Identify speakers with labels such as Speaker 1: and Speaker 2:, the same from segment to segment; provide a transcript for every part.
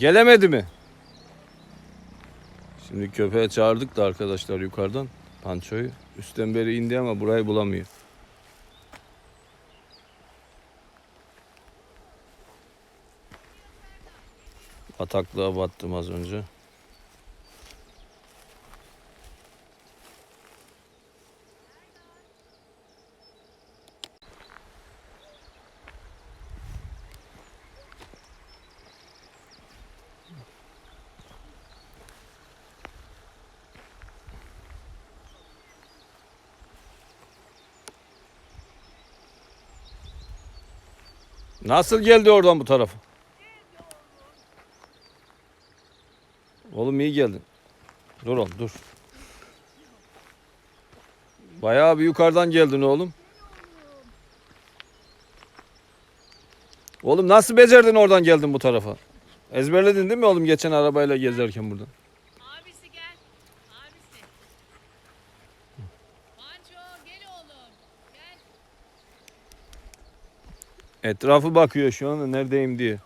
Speaker 1: Gelemedi mi? Şimdi köpeğe çağırdık da arkadaşlar yukarıdan pançoyu. Üstten beri indi ama burayı bulamıyor. Bataklığa battım az önce. Nasıl geldi oradan bu tarafa? Oğlum iyi geldin. Dur oğlum dur. Bayağı bir yukarıdan geldin oğlum. Oğlum nasıl becerdin oradan geldin bu tarafa? Ezberledin değil mi oğlum geçen arabayla gezerken buradan?
Speaker 2: Abisi gel. Abisi. Manço gel oğlum. Gel.
Speaker 1: Etrafı bakıyor şu anda neredeyim diye.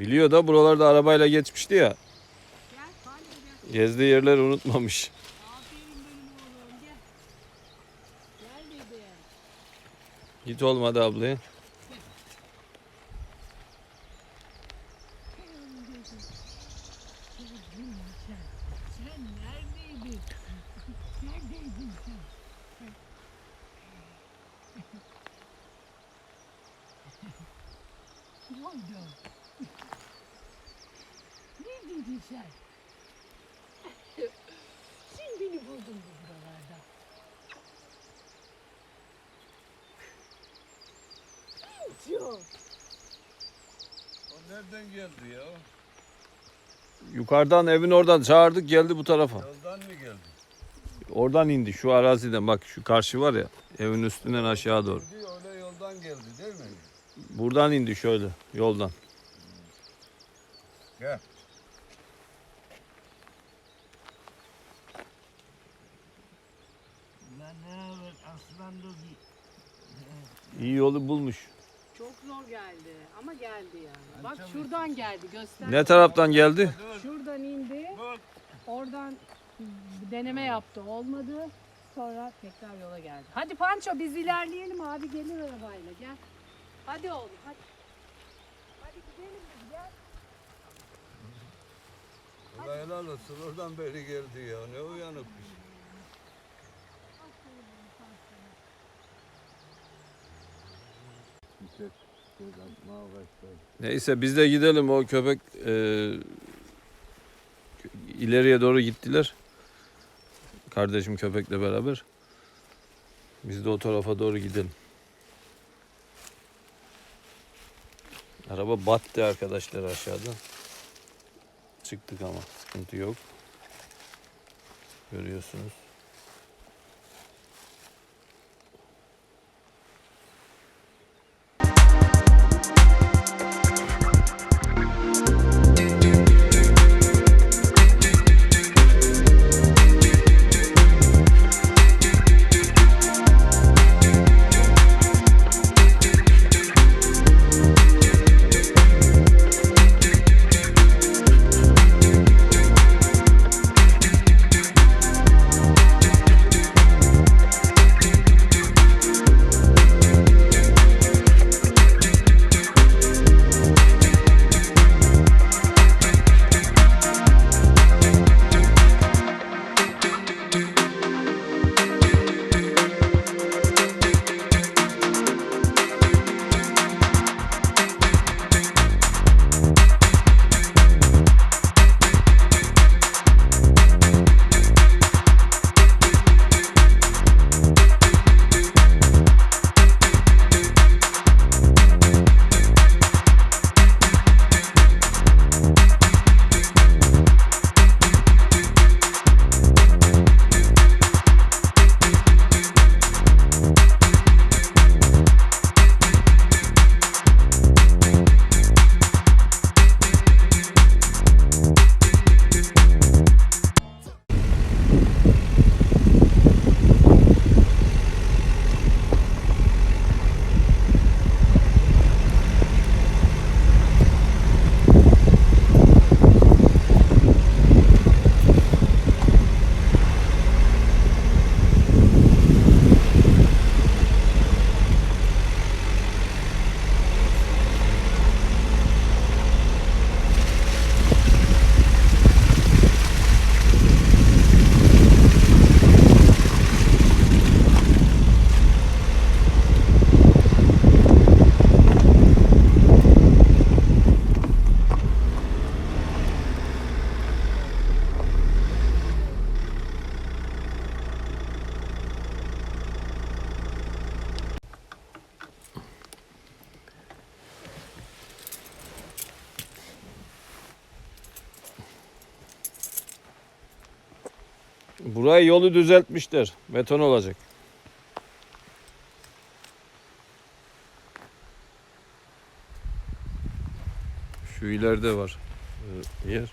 Speaker 1: Biliyor da buralarda arabayla geçmişti ya. Gezdiği yerleri unutmamış. Git olmadı ablaya.
Speaker 2: Sen neredeydin? Neredeydin sen? Ne oldu? Ne dedin sen? Sen beni buldun bu buralarda. Panço.
Speaker 3: O nereden geldi ya?
Speaker 1: Yukarıdan evin oradan çağırdık geldi bu tarafa.
Speaker 3: Yoldan mı geldi?
Speaker 1: Oradan indi şu araziden bak şu karşı var ya evin üstünden aşağı doğru.
Speaker 3: Gidiyor öyle yoldan geldi değil mi?
Speaker 1: Buradan indi şöyle yoldan.
Speaker 3: Gel.
Speaker 1: İyi yolu bulmuş.
Speaker 2: Çok zor geldi ama geldi yani. Bak şuradan geldi göster.
Speaker 1: Ne taraftan geldi?
Speaker 2: Şuradan indi. Oradan deneme yaptı. Olmadı. Sonra tekrar yola geldi. Hadi Panço biz ilerleyelim abi gelir arabayla gel. Hadi oğlum hadi. Hadi gidelim biz gel.
Speaker 3: Ulan helal olsun oradan beri geldi ya. Ne uyanıkmış.
Speaker 1: Neyse biz de gidelim o köpek e, ileriye doğru gittiler. Kardeşim köpekle beraber. Biz de o tarafa doğru gidelim. Araba battı arkadaşlar aşağıda. Çıktık ama sıkıntı yok. Görüyorsunuz. Burayı yolu düzeltmişler. Beton olacak. Şu ileride var e, yer.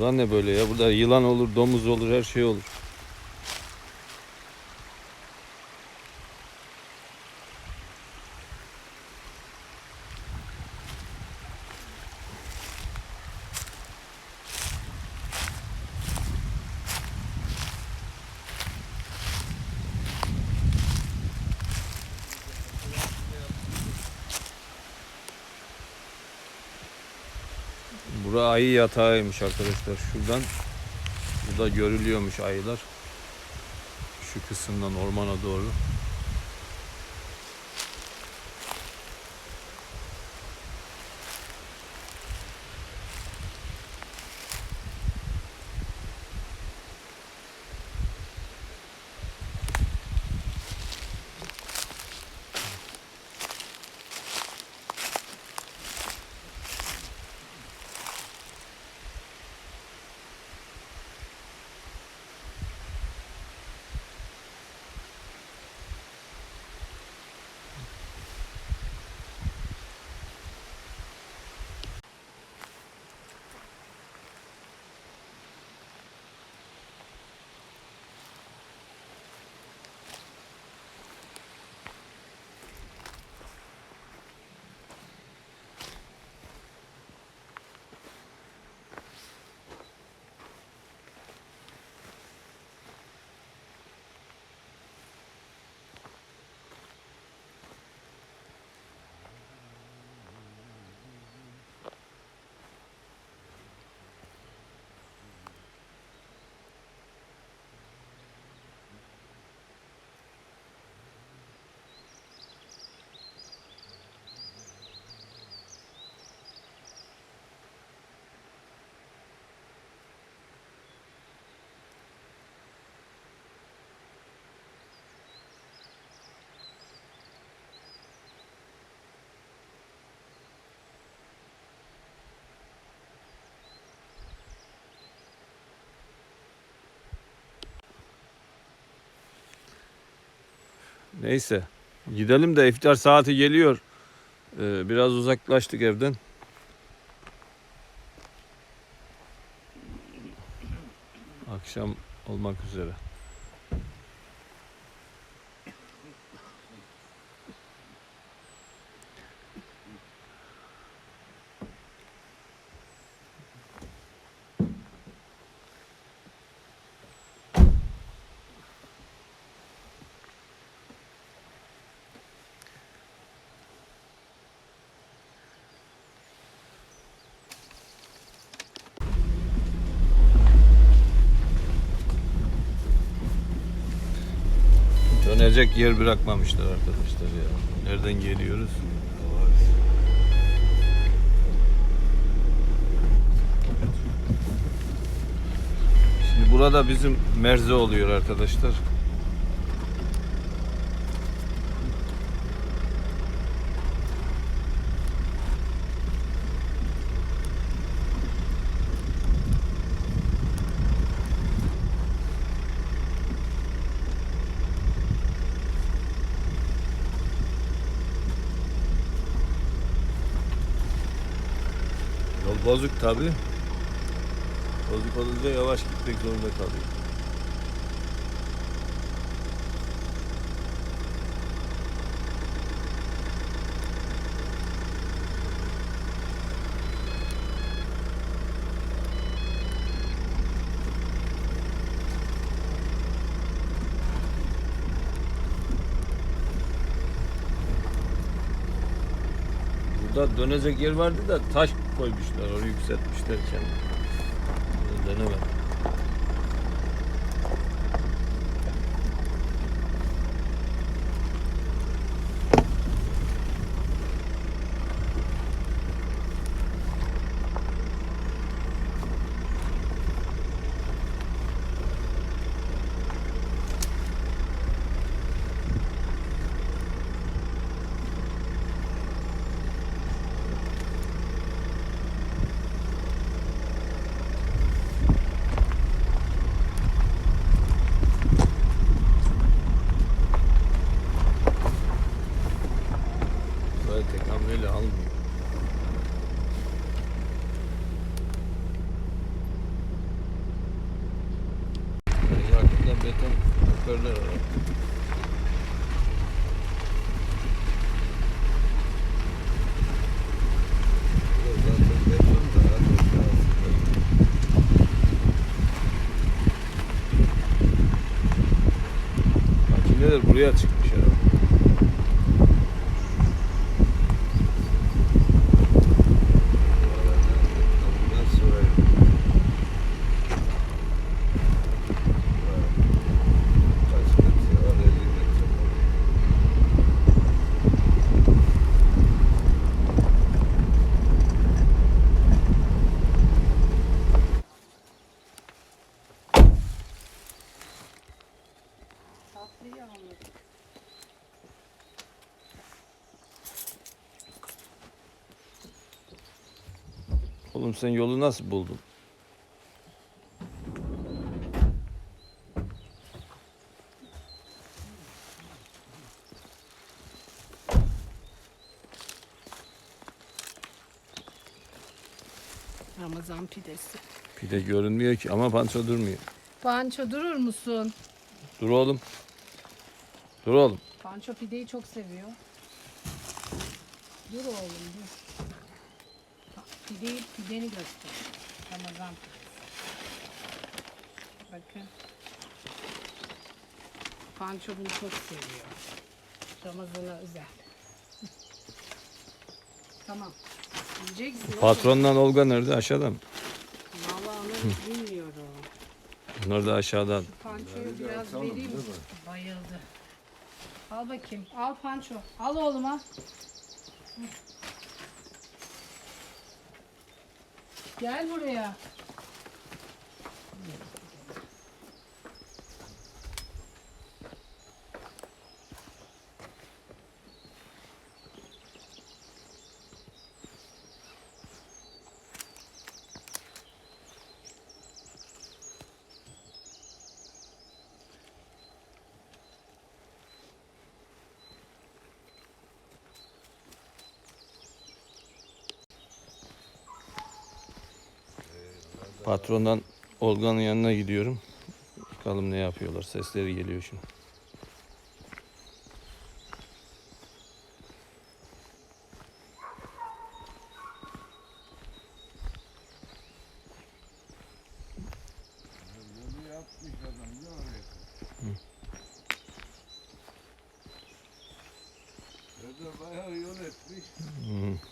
Speaker 1: Buran ne böyle ya? Burada yılan olur, domuz olur, her şey olur. Ayı yatağıymış arkadaşlar. Şuradan burada görülüyormuş ayılar. Şu kısımdan ormana doğru. Neyse. Gidelim de iftar saati geliyor. Ee, biraz uzaklaştık evden. Akşam olmak üzere. Dönecek yer bırakmamışlar arkadaşlar ya. Nereden geliyoruz? Şimdi burada bizim merze oluyor arkadaşlar. Bozuk tabi. Bozuk olunca yavaş gitmek zorunda kalıyor. Burada dönecek yer vardı da taş koymuşlar. Orayı yükseltmişler kendi. Denemedim. Böyle tek hamleyle almıyor. Yakında beton hoparlör var.
Speaker 3: Zaten beton da hadi aslında.
Speaker 1: Makineler buraya çıkmış Oğlum sen yolu nasıl buldun?
Speaker 2: Ramazan pidesi.
Speaker 1: Pide görünmüyor ki ama panço durmuyor.
Speaker 2: Panço durur musun?
Speaker 1: Dur oğlum. Dur oğlum.
Speaker 2: Panço pideyi çok seviyor. Dur oğlum dur. Pideyi, pideni göster. Ramazan. Bakın. Panço bunu çok seviyor. Ramazan'a özel. tamam. Yiyeceksin.
Speaker 1: Patrondan Olga nerede? Aşağıda mı?
Speaker 2: Vallahi onu bilmiyorum.
Speaker 1: Onlar da aşağıdan.
Speaker 2: Pançoyu biraz vereyim mi? Bayıldı. Al bakayım. Al panço. Al oğlum al. Hı. Gel buraya.
Speaker 1: Patrondan Olga'nın yanına gidiyorum. Bakalım ne yapıyorlar. Sesleri geliyor şimdi.
Speaker 3: Yolu yapmış adam ne oraya? Orada bayağı yol etmiş.
Speaker 1: Hı.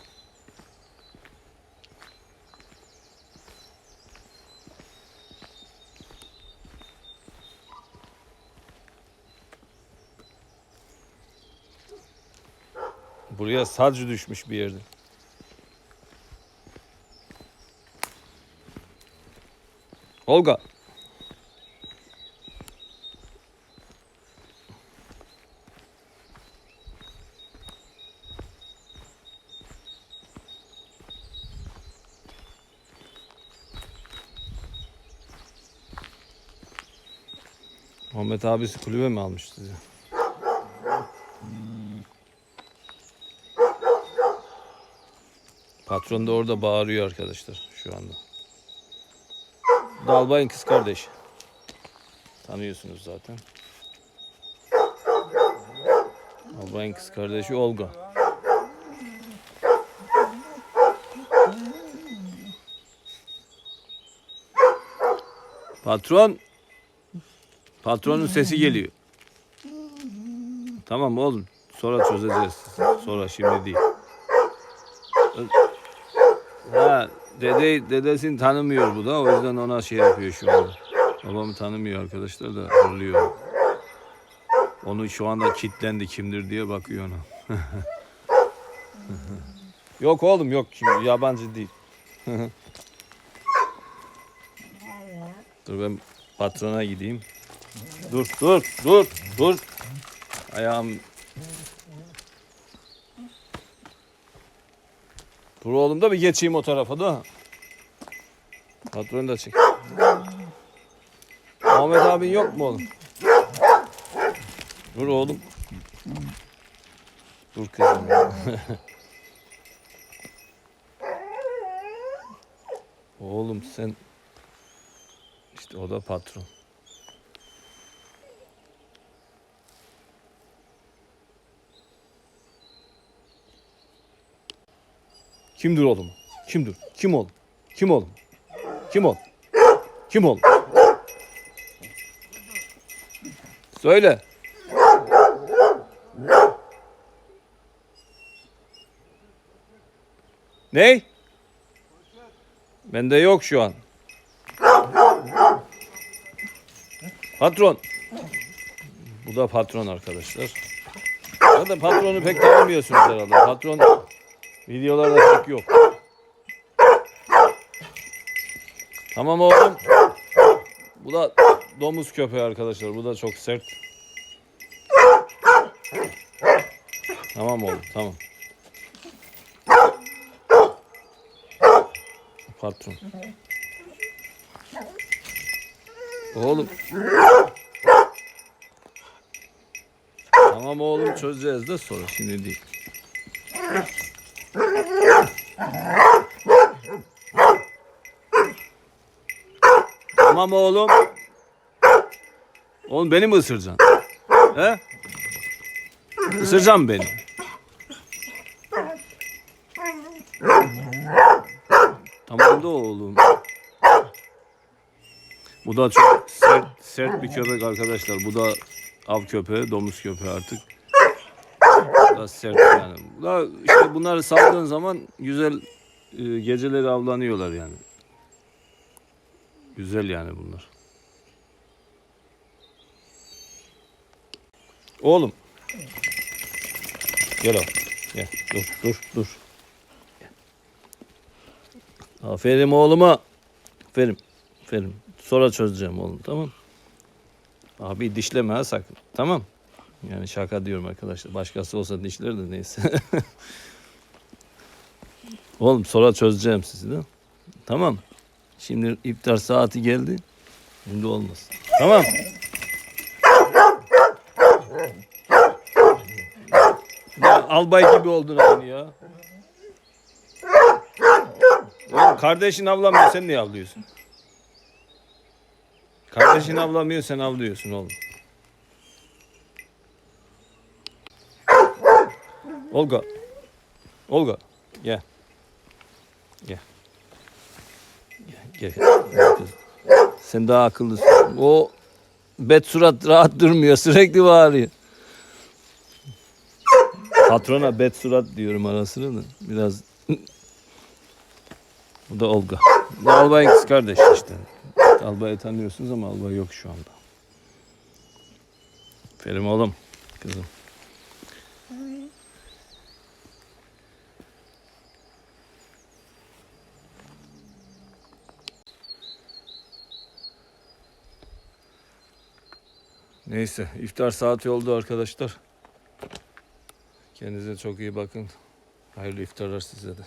Speaker 1: Buraya sadece düşmüş bir yerde. Olga. Muhammed abisi kulübe mi almış sizi? Patron da orada bağırıyor arkadaşlar şu anda. Dalbay'ın kız kardeşi. Tanıyorsunuz zaten. Dalbay'ın kız kardeşi Olga. Patron. Patronun sesi geliyor. Tamam oğlum. Sonra çözeceğiz. Sonra şimdi değil. Ha, dede, dedesini tanımıyor bu da o yüzden ona şey yapıyor şu anda. Babamı tanımıyor arkadaşlar da hırlıyor. Onu şu anda kitlendi kimdir diye bakıyor ona. yok oğlum yok kim yabancı değil. dur ben patrona gideyim. Dur dur dur dur. Ayağım Dur oğlum da bir geçeyim o tarafa da. Patron da çek. Ahmet abin yok mu oğlum? Dur oğlum. Dur kızım. oğlum sen işte o da patron. Kimdir oğlum? Kimdir? Kim oğlum? Kim oğlum? Kim oğlum? Kim oğlum? Söyle. Ney? Bende yok şu an. Patron. Bu da patron arkadaşlar. Zaten patronu pek tanımıyorsunuz herhalde. Patron videolarda pek yok. Tamam oğlum. Bu da domuz köpeği arkadaşlar. Bu da çok sert. Tamam oğlum tamam. Patron. Oğlum. Tamam oğlum çözeceğiz de sonra şimdi değil. Tamam oğlum. Oğlum beni mi ısıracaksın? He? Isıracaksın beni. Tamam da oğlum. Bu da çok sert, sert bir köpek arkadaşlar. Bu da av köpeği, domuz köpeği artık. Bu da sert yani. Bu da işte bunları saldığın zaman güzel e, geceleri avlanıyorlar yani. Güzel yani bunlar. Oğlum. Gel oğlum. Gel. Dur dur dur. Aferin oğluma. Aferin. Aferin. Sonra çözeceğim oğlum tamam. Abi dişleme ha sakın. Tamam. Yani şaka diyorum arkadaşlar. Başkası olsa dişler de neyse. oğlum sonra çözeceğim sizi de. Tamam. Şimdi iftar saati geldi. Şimdi olmaz. Tamam. Ya albay gibi oldun aynı ya. Oğlum kardeşin avlamıyor sen niye avlıyorsun? Kardeşin avlamıyor sen avlıyorsun oğlum. Olga. Olga. Gel. Gel. Sen daha akıllısın. O bet surat rahat durmuyor. Sürekli bağırıyor. Patrona bet surat diyorum arasını da. Biraz Bu da Olga. Bu Albay'ın kız kardeşi işte. Albay'ı tanıyorsunuz ama Albay yok şu anda. Ferim oğlum. Kızım. Neyse iftar saati oldu arkadaşlar. Kendinize çok iyi bakın. Hayırlı iftarlar size de.